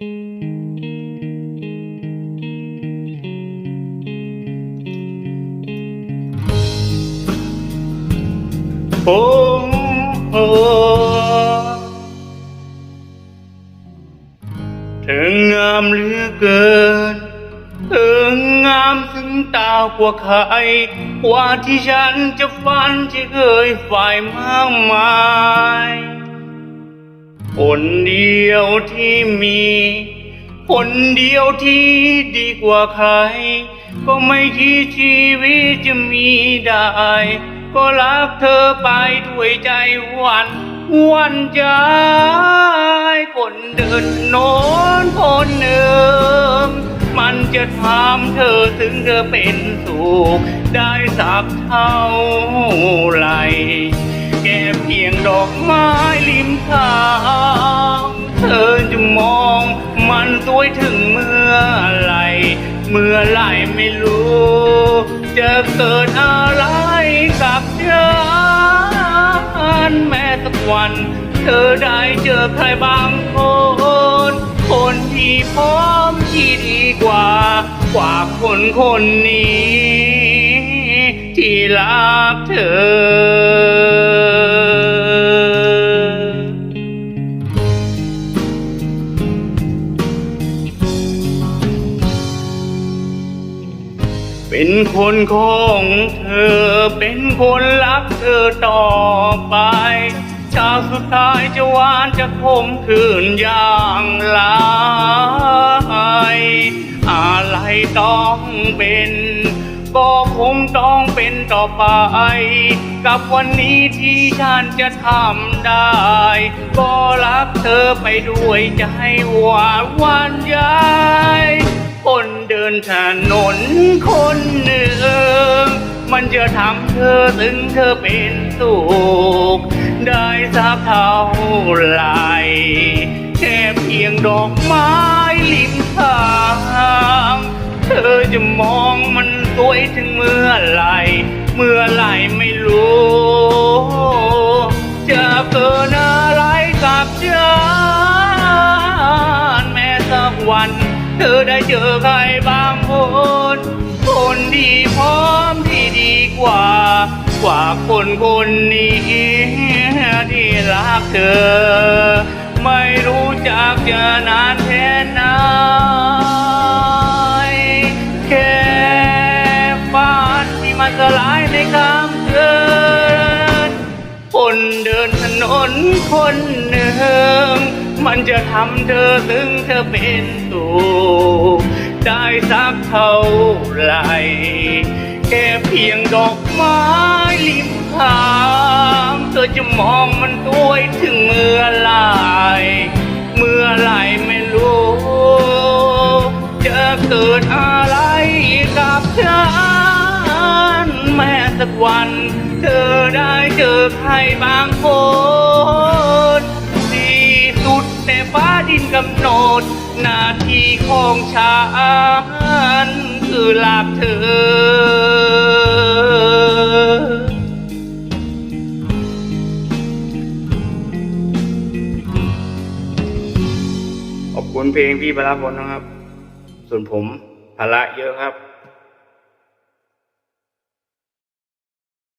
โอ้โอเธองามเหลือเกิน เธองามถึงตากว่าใครกว่าที่ฉันจะฝันที่เคยฝ่ายมากมาย คนเดียวที่มี คนเดียวที่ดีกว่าใคร ก็ไม่คิดชีวิตจะมีได้ ก็รักเธอไปด้วยใจวันวันใจคนเดินโน้นคนหนึ่งมันจะทำเธอถึงเธอเป็นสุขได้สักเท่าไหร่ แค่เพียงดอกไม้ริมทางเธอจะมองมันสวยถึงเมื่อไหรเมื่อไหรไม่รู้ จะเกิดอะไรกับฉันแม้สักวัน เธอได้เจอใครบางคน คนที่พร้อมที่ดีกว่า กว่าคนคนนี้ ที่รักเธอ เป็นคนของเธอ เป็นคนรักเธอต่อไปชาสุดท้ายจะหวานจะคมคืนอย่างไรอะไรต้องเป็นก็คงต้องเป็นต่อไป กับวันนี้ที่ฉันจะทำได้ ก็รักเธอไปด้วยใจหวานหวานใจ ดินถนนคนหนึ่ง มันจะทำเธอถึงเธอเป็นสุขได้สักเท่าไหรแค่เพียงดอกไม้ริมทางเธอจะมองมันสวยถึงเมื่อไหรเมื่อไหรไม่รู้ เธอได้เจอใครบางคน คนที่พร้อมที่ดีกว่า กว่าคนคนนี้ที่รักเธอ ไม่รู้จักจะนานแค่ไหนแค่ฝันที่มันสลายในคำเกินคนเดินถนนคนหนึ่ง มันจะทำเธอถึงเธอเป็นสุขได้สักเท่าไหร่แค่เพียงดอกไม้ริมทางเธอจะมองมันด้วยถึงเมื่อไหรเมื่อไหรไม่รู้ จะเกิดอะไรกับฉันแม้สักวัน เธอได้เจอใครบางคน ฟ้าดินกำหนด หน้าที่ของฉันคือรักเธอขอบคุณเพลงพี่พระพลนะครับ ส่วนผมภาระเยอะครับ